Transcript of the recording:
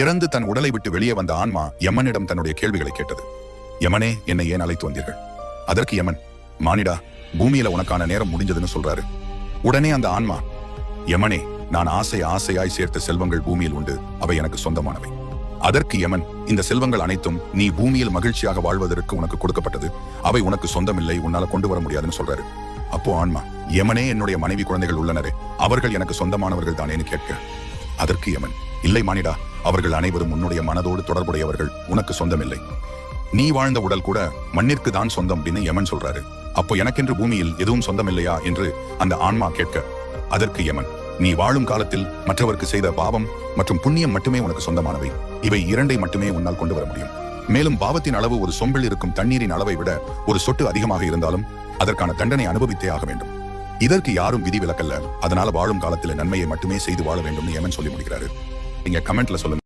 இறந்து தன் உடலை விட்டு வெளியே வந்த ஆன்மா யமனிடம் தன்னுடைய கேள்விகளை கேட்டது. யமனே என்னை ஏன் அழைத்து வந்தீர்கள்? அதற்கு யமன் மானிடா பூமியில உனக்கான நேரம் முடிஞ்சதுன்னு சொல்றாரு. உடனே அந்த ஆன்மா யமனே நான் ஆசை ஆசையாய் சேர்த்த செல்வங்கள் பூமியில் உண்டு அவை எனக்கு சொந்தமானவை. அதற்கு யமன் இந்த செல்வங்கள் அனைத்தும் நீ பூமியில் மகிழ்ச்சியாக வாழ்வதற்கு உனக்கு கொடுக்கப்பட்டது அவை உனக்கு சொந்தமில்லை உன்னால கொண்டு வர முடியாதுன்னு சொல்றாரு. அப்போ ஆன்மா யமனே என்னுடைய மனைவி குழந்தைகள் உள்ளனரே அவர்கள் எனக்கு சொந்தமானவர்கள் தானேன்னு கேட்க. அதற்கு யமன் இல்லை மானிடா அவர்கள் அனைவரும் உன்னுடைய மனதோடு தொடர்புடையவர்கள். உனக்கு சொந்தமில்லை. நீ வாழ்ந்த உடல் கூட மண்ணிற்கு தான் சொந்தம் அப்படின்னு யமன் சொல்றாரு. அப்போ எனக்கென்று பூமியில் எதுவும் சொந்தமில்லையா என்று அந்த ஆன்மா கேட்க அதற்கு யமன் நீ வாழும் காலத்தில் மற்றவருக்கு செய்த பாவம் மற்றும் புண்ணியம் மட்டுமே உனக்கு சொந்தமானவை. இவை இரண்டை மட்டுமே உன்னால் கொண்டு வர முடியும். மேலும் பாவத்தின் அளவு ஒரு சொம்பில் இருக்கும் தண்ணீரின் அளவை விட ஒரு சொட்டு அதிகமாக இருந்தாலும் அதற்கான தண்டனை அனுபவித்தே ஆக வேண்டும். இதற்கு யாரும் விதி விலக்கல்ல. அதனால வாழும் காலத்தில் நன்மையை மட்டுமே செய்து வாழ வேண்டும் யமன் சொல்லி முடிகிறாரு நீங்க கமெண்ட்ல சொல்லுங்க.